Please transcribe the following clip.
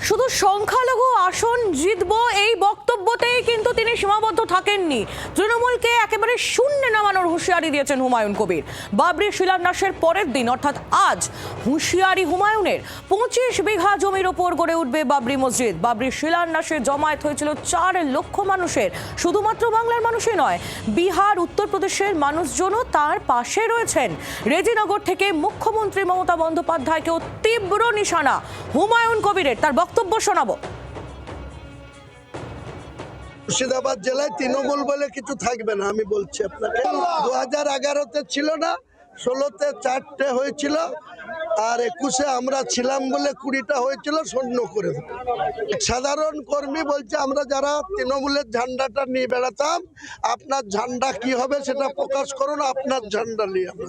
শুধু সংখ্যালঘু আসন জিতবো বক্তব্যতেই কিন্তু তিনি সীমাবদ্ধ থাকেননি। তৃণমূলকে একেবারে শূন্যে নামানোর হুঁশিয়ারি দিয়েছেন হুমায়ুন কবির। বাবরি শিলান্যাসের পরের দিন, অর্থাৎ আজ, হুঁশিয়ারি হুমায়ুনের পঁচিশ বিঘা জমির ওপর গড়ে উঠবে বাবরি মসজিদ। বাবরি শিলান্যাসে জমায়েত হয়েছিল চার লক্ষ মানুষের। শুধুমাত্র বাংলার মানুষই নয়, বিহার, উত্তরপ্রদেশের মানুষজনও তার পাশে রয়েছেন। রেজিনগর থেকে মুখ্যমন্ত্রী মমতা বন্দ্যোপাধ্যায়কেও তীব্র নিশানা হুমায়ুন কবিরের। তার বক্তব্য শোনাবো। মুর্শিদাবাদ জেলায় তৃণমূল বলে কিছু থাকবে না, আমি বলছি আপনাকে। দু হাজার এগারোতে ছিল না, ষোলোতে চারটে হয়েছিল, আর একুশে আমরা ছিলাম বলে কুড়িটা হয়েছিল, শূন্য করে সাধারণ কর্মী বলছে, আমরা যারা তৃণমূলের ঝান্ডাটা নিয়ে বেড়াতাম, আপনার ঝান্ডা কি হবে সেটা প্রকাশ করুন, আপনার ঝান্ডা নিয়ে আমরা।